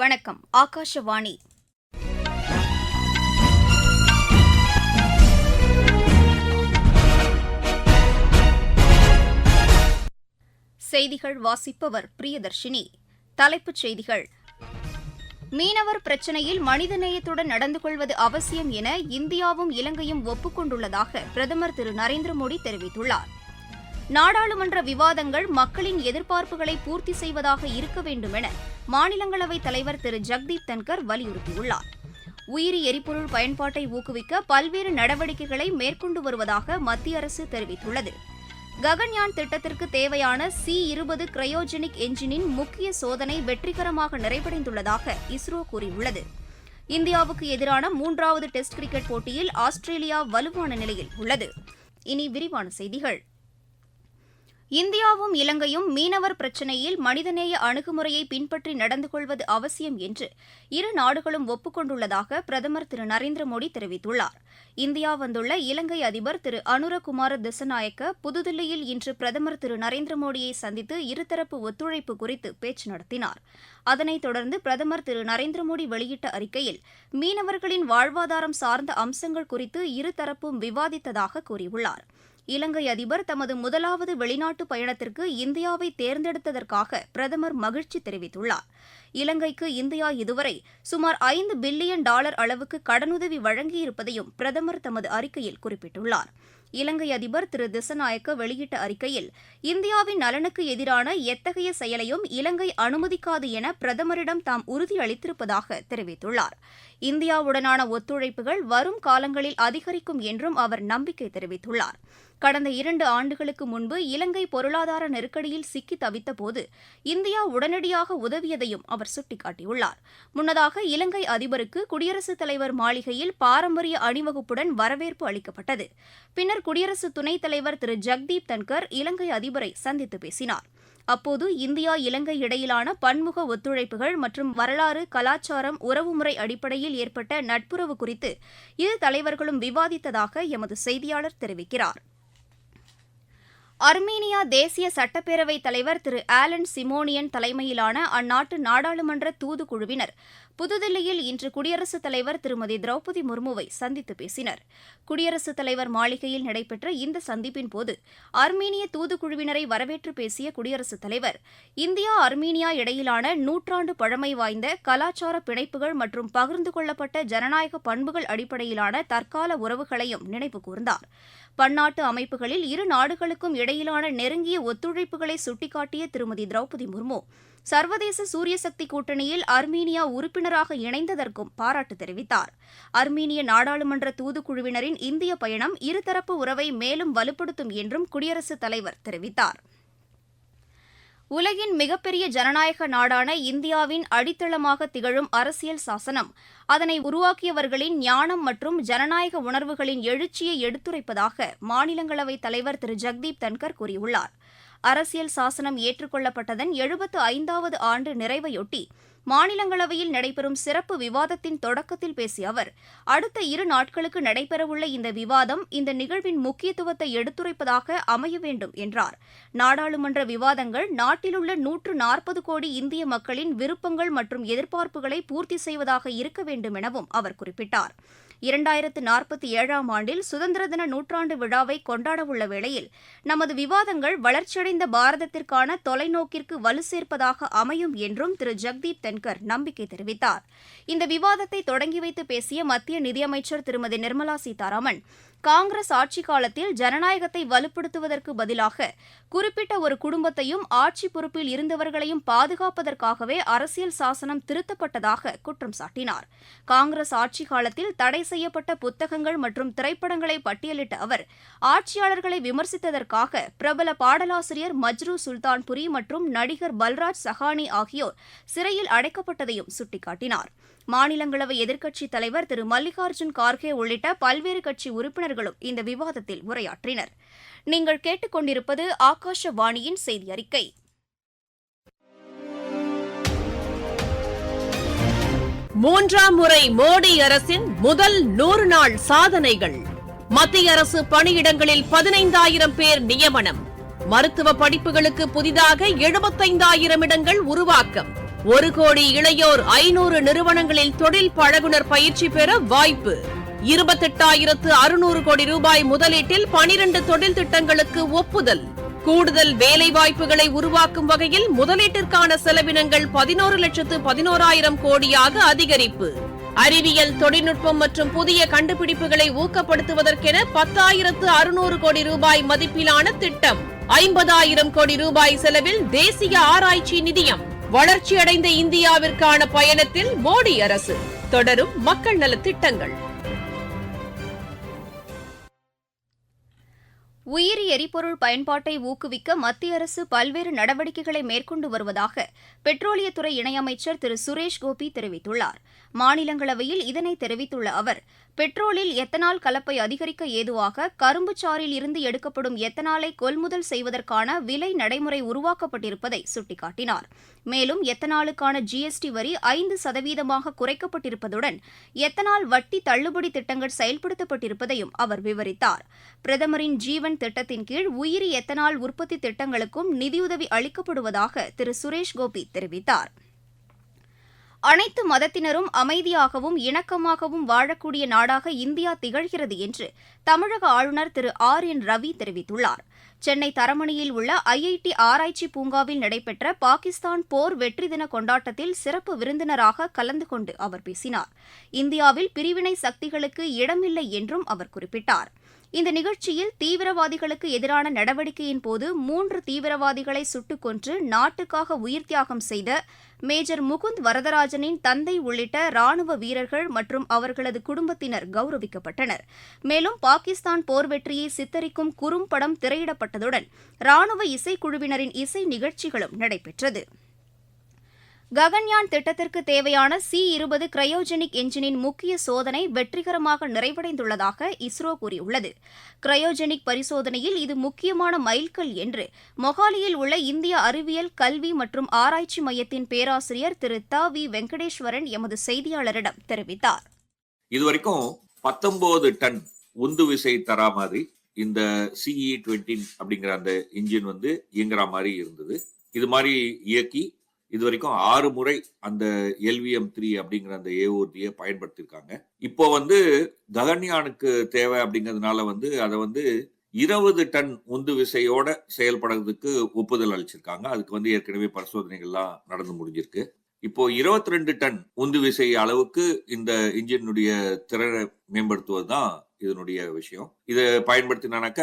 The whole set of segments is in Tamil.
வணக்கம் ஆகாஷவாணி. செய்திகள் வாசிப்பவர் பிரியதர்ஷினி. தலைப்புச் செய்திகள். மீனவர் பிரச்சினையில் மனிதநேயத்துடன் நடந்து கொள்வது அவசியம் என இந்தியாவும் இலங்கையும் ஒப்புக்கொண்டுள்ளதாக பிரதமர் திரு நரேந்திர மோடி தெரிவித்துள்ளார். நாடாளுமன்ற விவாதங்கள் மக்களின் எதிர்பார்ப்புகளை பூர்த்தி செய்வதாக இருக்க வேண்டும் என மாநிலங்களவைத் தலைவர் திரு. ஜக்தீப் தன்கர் வலியுறுத்தியுள்ளார். உயிரி எரிபொருள் பயன்பாட்டை ஊக்குவிக்க பல்வேறு நடவடிக்கைகளை மேற்கொண்டு வருவதாக மத்திய அரசு தெரிவித்துள்ளது. ககன்யான் திட்டத்திற்கு தேவையான சி இருபது கிரையோஜெனிக் என்ஜினின் முக்கிய சோதனை வெற்றிகரமாக நிறைவடைந்துள்ளதாக இஸ்ரோ கூறியுள்ளது. இந்தியாவுக்கு எதிரான மூன்றாவது டெஸ்ட் கிரிக்கெட் போட்டியில் ஆஸ்திரேலியா வலுவான நிலையில் உள்ளது. இனி விரிவான செய்திகள். இந்தியாவும் இலங்கையும் மீனவர் பிரச்சினையில் மனிதநேய அணுகுமுறையை பின்பற்றி நடந்து கொள்வது அவசியம் என்று இரு நாடுகளும் ஒப்புக் கொண்டுள்ளதாக பிரதமர் திரு நரேந்திர மோடி தெரிவித்துள்ளார். இந்தியா வந்துள்ள இலங்கை அதிபர் திரு அனுரகுமார திசநாயக்க புதுதில்லியில் இன்று பிரதமர் திரு நரேந்திர மோடியை சந்தித்து இருதரப்பு ஒத்துழைப்பு குறித்து பேச்சு நடத்தினார். அதனைத் தொடர்ந்து பிரதமர் திரு நரேந்திர மோடி வெளியிட்ட அறிக்கையில் மீனவர்களின் வாழ்வாதாரம் சார்ந்த அம்சங்கள் குறித்து இருதரப்பும் விவாதித்ததாக கூறியுள்ளார். இலங்கை அதிபர் தமது முதலாவது வெளிநாட்டு பயணத்திற்கு இந்தியாவை தேர்ந்தெடுத்ததற்காக பிரதமர் மகிழ்ச்சி தெரிவித்துள்ளார். இலங்கைக்கு இந்தியா இதுவரை சுமார் ஐந்து பில்லியன் டாலர் அளவுக்கு கடனுதவி வழங்கியிருப்பதையும் பிரதமர் தமது அறிக்கையில் குறிப்பிட்டுள்ளார். இலங்கை அதிபர் திரு திசநாயக்க வெளியிட்ட அறிக்கையில் இந்தியாவின் நலனுக்கு எதிரான எத்தகைய செயலையும் இலங்கை அனுமதிக்காது என பிரதமரிடம் தாம் உறுதியளித்திருப்பதாக தெரிவித்துள்ளார். இந்தியாவுடனான ஒத்துழைப்புகள் வரும் காலங்களில் அதிகரிக்கும் என்றும் அவர் நம்பிக்கை தெரிவித்துள்ளார். கடந்த இரண்டு ஆண்டுகளுக்கு முன்பு இலங்கை பொருளாதார நெருக்கடியில் சிக்கி தவித்தபோது இந்தியா உடனடியாக உதவியதையும் அவர் சுட்டிக்காட்டியுள்ளார். முன்னதாக இலங்கை அதிபருக்கு குடியரசுத் தலைவர் மாளிகையில் பாரம்பரிய அணிவகுப்புடன் வரவேற்பு அளிக்கப்பட்டது. பின்னர் குடியரசு துணைத் தலைவர் திரு ஜக்தீப் தன்கர் இலங்கை அதிபரை சந்தித்து பேசினார். அப்போது இந்தியா இலங்கை இடையிலான பன்முக ஒத்துழைப்புகள் மற்றும் வரலாறு கலாச்சாரம் உறவுமுறை அடிப்படையில் ஏற்பட்ட நட்புறவு குறித்து இரு தலைவர்களும் விவாதித்ததாக எமது செய்தியாளர் தெரிவிக்கிறார். அர்மீனியா தேசிய சட்டப்பேரவைத் தலைவர் திரு ஆலன் சிமோனியன் தலைமையிலான அந்நாட்டு நாடாளுமன்ற தூதுக்குழுவினர் புதுதில்லியில் இன்று குடியரசுத் தலைவர் திருமதி திரௌபதி முர்முவை சந்தித்து பேசினர். குடியரசுத் தலைவர் மாளிகையில் நடைபெற்ற இந்த சந்திப்பின் போது அர்மீனிய தூதுக்குழுவினரை வரவேற்று பேசிய குடியரசுத் தலைவர் இந்தியா அர்மீனியா இடையிலான நூற்றாண்டு பழமை வாய்ந்த கலாச்சார பிணைப்புகள் மற்றும் பகிர்ந்து கொள்ளப்பட்ட ஜனநாயக பண்புகள் அடிப்படையிலான தற்கால உறவுகளையும் நினைவு கூர்ந்தார். பன்னாட்டு அமைப்புகளில் இரு நாடுகளுக்கும் இடையிலான நெருங்கிய ஒத்துழைப்புகளை சுட்டிக்காட்டிய திருமதி திரௌபதி முர்மு சர்வதேச சூரியசக்தி கூட்டணியில் அர்மீனியா உறுப்பினராக இணைந்ததற்கும் பாராட்டு தெரிவித்தார். அர்மீனிய நாடாளுமன்ற தூதுக்குழுவினரின் இந்திய பயணம் இருதரப்பு உறவை மேலும் வலுப்படுத்தும் என்றும் குடியரசுத் தலைவர் தெரிவித்தார். உலகின் மிகப்பெரிய ஜனநாயக நாடான இந்தியாவின் அடித்தளமாக திகழும் அரசியல் சாசனம். அதனை உருவாக்கியவர்களின் ஞானம் மற்றும் ஜனநாயக உணர்வுகளின் எழுச்சியை எடுத்துரைப்பதாக மாநிலங்களவைத் தலைவர் திரு. ஜெக்தீப் தன்கர் கூறியுள்ளார். அரசியல் சாசனம் ஏற்றுக்கொள்ளப்பட்டதன் எழுபத்து ஐந்தாவது ஆண்டு நிறைவையொட்டி மாநிலங்களவையில் நடைபெறும் சிறப்பு விவாதத்தின் தொடக்கத்தில் பேசிய அவர் அடுத்த இரு நாட்களுக்கு நடைபெறவுள்ள இந்த விவாதம் இந்த நிகழ்வின் முக்கியத்துவத்தை எடுத்துரைப்பதாக அமைய வேண்டும் என்றார். நாடாளுமன்ற விவாதங்கள் நாட்டிலுள்ள நூற்று நாற்பது கோடி இந்திய மக்களின் விருப்பங்கள் மற்றும் எதிர்பார்ப்புகளை பூர்த்தி செய்வதாக இருக்க வேண்டும் எனவும் அவர் குறிப்பிட்டார். இரண்டாயிரத்து நாற்பத்தி ஏழாம் ஆண்டில் சுதந்திர தின நூற்றாண்டு விழாவை கொண்டாடவுள்ள வேளையில் நமது விவாதங்கள் வளர்ச்சியடைந்த பாரதத்திற்கான தொலைநோக்கிற்கு வலு சேர்ப்பதாக அமையும் என்றும் திரு. ஜெக்தீப் தென்கர் நம்பிக்கை தெரிவித்தார். இந்த விவாதத்தை தொடங்கி வைத்து பேசிய மத்திய நிதியமைச்சர் திருமதி நிர்மலா சீதாராமன் காங்கிரஸ் ஆட்சிக் காலத்தில் ஜனநாயகத்தை வலுப்படுத்துவதற்கு பதிலாக குறிப்பிட்ட ஒரு குடும்பத்தையும் ஆட்சி பொறுப்பில் இருந்தவர்களையும் பாதுகாப்பதற்காகவே அரசியல் சாசனம் திருத்தப்பட்டதாக குற்றம் சாட்டினார். காங்கிரஸ் ஆட்சிக் காலத்தில் தடை செய்யப்பட்ட புத்தகங்கள் மற்றும் திரைப்படங்களை பட்டியலிட்ட அவர் ஆட்சியாளர்களை விமர்சித்ததற்காக பிரபல பாடலாசிரியர் மஜ்ரு சுல்தான்புரி மற்றும் நடிகர் பல்ராஜ் சஹானி ஆகியோர் சிறையில் அடைக்கப்பட்டதையும் சுட்டிக்காட்டினார். மாநிலங்களவை எதிர்க்கட்சித் தலைவர் திரு. மல்லிகார்ஜுன் கார்கே உள்ளிட்ட பல்வேறு கட்சி உறுப்பினர்களும் இந்த விவாதத்தில் உரையாற்றினர். நீங்கள் கேட்டுக்கொண்டிருப்பது ஆகாஷவாணியின் செய்தி அறிக்கை மூன்றாம் முறை மோடி அரசின் முதல் நூறு நாள் சாதனைகள். மத்திய அரசு பணியிடங்களில் பதினைந்தாயிரம் பேர் நியமனம். மருத்துவ படிப்புகளுக்கு புதிதாக எழுபத்தைந்தாயிரம் இடங்கள் உருவாக்கம். ஒரு கோடி இளையோர் ஐநூறு நிறுவனங்களில் தொழில் பழகுனர் பயிற்சி பெற வாய்ப்பு. இருபத்தெட்டாயிரத்து அறுநூறு கோடி ரூபாய் முதலீட்டில் பனிரண்டு தொழில் திட்டங்களுக்கு ஒப்புதல். கூடுதல் வேலை வாய்ப்புகளை உருவாக்கும் வகையில் முதலீட்டிற்கான செலவினங்கள் பதினோரு லட்சத்து பதினோராயிரம் கோடியாக அதிகரிப்பு. அறிவியல் தொழில்நுட்பம் மற்றும் புதிய கண்டுபிடிப்புகளை ஊக்கப்படுத்துவதற்கென பத்தாயிரத்து அறுநூறு கோடி ரூபாய் மதிப்பிலான திட்டம். ஐம்பதாயிரம் கோடி ரூபாய் செலவில் தேசிய ஆராய்ச்சி நிதியம். வளர்ச்சியடைந்த இந்தியாவிற்கான பயணத்தில் மோடி அரசு தொடரும் மக்கள் நலத்திட்டங்கள். உயிரி எரிபொருள் பயன்பாட்டை ஊக்குவிக்க மத்திய அரசு பல்வேறு நடவடிக்கைகளை மேற்கொண்டு வருவதாக பெட்ரோலியத்துறை இணையமைச்சர் திரு. சுரேஷ் கோபி தெரிவித்துள்ளார். மாநிலங்களவையில் இதனை தெரிவித்துள்ள அவர் பெட்ரோலில் எத்தனால் கலப்பை அதிகரிக்க ஏதுவாக கரும்புச்சாறில் இருந்து எடுக்கப்படும் எத்தனாலை கொள்முதல் செய்வதற்கான விலை நடைமுறை உருவாக்கப்பட்டிருப்பதை சுட்டிக்காட்டினார். மேலும் எத்தனாலுக்கான ஜிஎஸ்டி வரி ஐந்து சதவீதமாக குறைக்கப்பட்டிருப்பதுடன் எத்தனால் வட்டி தள்ளுபடி திட்டங்கள் செயல்படுத்தப்பட்டிருப்பதையும் அவர் விவரித்தார். பிரதமரின் ஜீவன் திட்டத்தின் கீழ் உயிரி எத்தனால் உற்பத்தி திட்டங்களுக்கும் நிதியுதவி அளிக்கப்படுவதாக திரு சுரேஷ் கோபி தெரிவித்தார். அனைத்து மதத்தினரும் அமைதியாகவும் இணக்கமாகவும் வாழக்கூடிய நாடாக இந்தியா திகழ்கிறது என்று தமிழக ஆளுநர் திரு ஆர் என் ரவி தெரிவித்துள்ளார். சென்னை தரமணியில் உள்ள ஐஐடி ஆராய்ச்சி பூங்காவில் நடைபெற்ற பாகிஸ்தான் போர் வெற்றி தின கொண்டாட்டத்தில் சிறப்பு விருந்தினராக கலந்து கொண்டு அவர் பேசினார். இந்தியாவில் பிரிவினை சக்திகளுக்கு இடமில்லை என்றும் அவர் குறிப்பிட்டார். இந்த நிகழ்ச்சியில் தீவிரவாதிகளுக்கு எதிரான நடவடிக்கையின் போது மூன்று தீவிரவாதிகளை சுட்டுக் கொன்று நாட்டுக்காக உயிர் தியாகம் செய்த மேஜர் முகுந்த் வரதராஜனின் தந்தை உள்ளிட்ட ராணுவ வீரர்கள் மற்றும் அவர்களது குடும்பத்தினர் கௌரவிக்கப்பட்டனர். மேலும் பாகிஸ்தான் போர் வெற்றியை சித்தரிக்கும் குறும்படம் வெளியிடப்பட்டதுடன் ராணுவ இசைக்குழுவினரின் இசை நிகழ்ச்சிகளும் நடைபெற்றது. ககன்யான் திட்டத்திற்கு தேவையான சி இருபது கிரையோஜெனிக் என்ஜினின் முக்கிய சோதனை வெற்றிகரமாக நிறைவடைந்துள்ளதாக இஸ்ரோ கூறியுள்ளது. கிரையோஜெனிக் பரிசோதனையில் இது முக்கியமான மைல்கல் என்று மொஹாலியில் உள்ள இந்திய அறிவியல் கல்வி மற்றும் ஆராய்ச்சி மையத்தின் பேராசிரியர் திரு த. வி. வெங்கடேஸ்வரன் எமது செய்தியாளரிடம் தெரிவித்தார். இதுவரைக்கும் பத்தொன்பது டன் உந்து விசை தரா மாதிரி இந்த சிஇ டுவெண்ட்டி அப்படிங்கிற அந்த இன்ஜின் வந்து இயங்குற மாதிரி இருந்தது. இது மாதிரி இயக்கி இது வரைக்கும் ஆறு முறை அந்த எல்விஎம் த்ரீ அப்படிங்கிற அந்த ஏஓடியை பயன்படுத்தியிருக்காங்க. இப்போ வந்து ககன்யானுக்கு தேவை அப்படிங்கிறதுனால வந்து அதை வந்து இருபது டன் உந்து விசையோட செயல்படுறதுக்கு ஒப்புதல் அளிச்சிருக்காங்க. அதுக்கு வந்து ஏற்கனவே பரிசோதனைகள்லாம் நடந்து முடிஞ்சிருக்கு. இப்போ இருபத்தி ரெண்டு டன் உந்து விசை அளவுக்கு இந்த இன்ஜினுடைய திறனை மேம்படுத்துவது தான் இதனுடைய விஷயம். இதை பயன்படுத்தினாக்க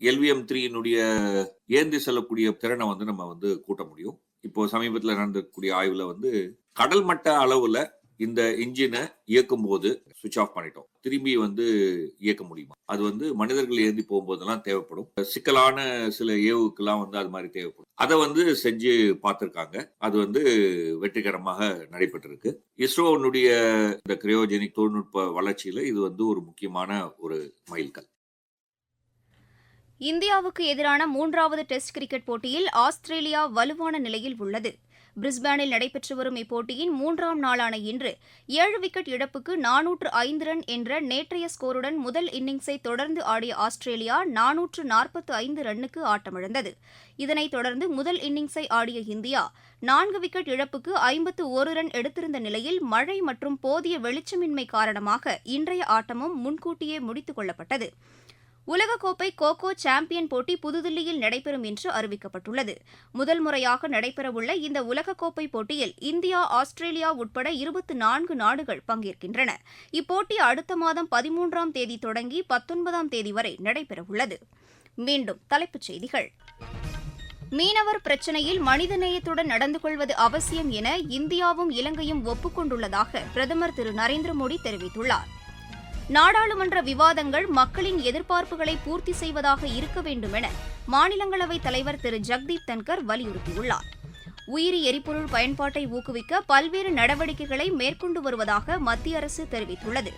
எல்விஎம் த்ரீனுடைய ஏந்தி செல்லக்கூடிய திறனை வந்து நம்ம வந்து கூட்ட முடியும். இப்போ சமீபத்தில் நடந்திருக்கக்கூடிய ஆய்வில் வந்து கடல் மட்ட அளவில் இந்த இன்ஜினை இயக்கும் போது சுவிட்ச் ஆஃப் பண்ணிட்டோம். திரும்பி வந்து இயக்க முடியுமா? அது வந்து மனிதர்கள் ஏந்தி போகும்போதெல்லாம் தேவைப்படும். சிக்கலான சில ஏவுக்கெல்லாம் வந்து அது மாதிரி தேவைப்படும். அதை வந்து செஞ்சு பார்த்துருக்காங்க. அது வந்து வெற்றிகரமாக நடைபெற்றிருக்கு. இஸ்ரோனுடைய இந்த கிரையோஜெனிக் தொழில்நுட்ப வளர்ச்சியில இது வந்து ஒரு முக்கியமான ஒரு மைல்கல். இந்தியாவுக்கு எதிரான மூன்றாவது டெஸ்ட் கிரிக்கெட் போட்டியில் ஆஸ்திரேலியா வலுவான நிலையில் உள்ளது. பிரிஸ்பேனில் நடைபெற்று வரும் இப்போட்டியின் மூன்றாம் நாளான இன்று ஏழு விக்கெட் இழப்புக்கு நானூற்று ஐந்து ரன் என்ற நேற்றைய ஸ்கோருடன் முதல் இன்னிங்ஸை தொடர்ந்து ஆடிய ஆஸ்திரேலியா நானூற்று நாற்பத்து ஐந்து ரன்னுக்கு ஆட்டமிழந்தது. இதனைத் தொடர்ந்து முதல் இன்னிங்ஸை ஆடிய இந்தியா நான்கு விக்கெட் இழப்புக்கு ஐம்பத்து ஒரு ரன் எடுத்திருந்த நிலையில் மழை மற்றும் போதிய வெளிச்சமின்மை காரணமாக இன்றைய ஆட்டமும் முன்கூட்டியே முடித்துக் கொள்ளப்பட்டது. உலகக்கோப்பை கோகோ சாம்பியன் போட்டி புதுதில்லியில் நடைபெறும் என்று அறிவிக்கப்பட்டுள்ளது. முதல் முறையாக நடைபெறவுள்ள இந்த உலகக்கோப்பை போட்டியில் இந்தியா ஆஸ்திரேலியா உட்பட இருபத்தி நான்கு நாடுகள் பங்கேற்கின்றன. இப்போட்டி அடுத்த மாதம் பதிமூன்றாம் தேதி தொடங்கி பத்தொன்பதாம் தேதி வரை நடைபெறவுள்ளது. மீண்டும் தலைப்புச் செய்திகள். மீனவர் பிரச்சினையில் மனிதநேயத்துடன் நடந்து கொள்வது அவசியம் என இந்தியாவும் இலங்கையும் ஒப்புக்கொண்டுள்ளதாக பிரதமர் திரு நரேந்திர மோடி தெரிவித்துள்ளார். நாடாளுமன்ற விவாதங்கள் மக்களின் எதிர்பார்ப்புகளை பூர்த்தி செய்வதாக இருக்க வேண்டும் என மாநிலங்களவைத் தலைவர் திரு. ஜக்தீப் தன்கர் வலியுறுத்தியுள்ளார். உயிரி எரிபொருள் பயன்பாட்டை ஊக்குவிக்க பல்வேறு நடவடிக்கைகளை மேற்கொண்டு வருவதாக மத்திய அரசு தெரிவித்துள்ளது.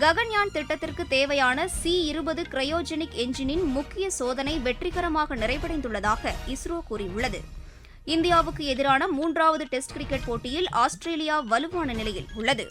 ககன்யான் திட்டத்திற்கு தேவையான சி இருபது கிரையோஜெனிக் என்ஜினின் முக்கிய சோதனை வெற்றிகரமாக நிறைவடைந்துள்ளதாக இஸ்ரோ கூறியுள்ளது. இந்தியாவுக்கு எதிரான மூன்றாவது டெஸ்ட் கிரிக்கெட் போட்டியில் ஆஸ்திரேலியா வலுவான நிலையில் உள்ளது.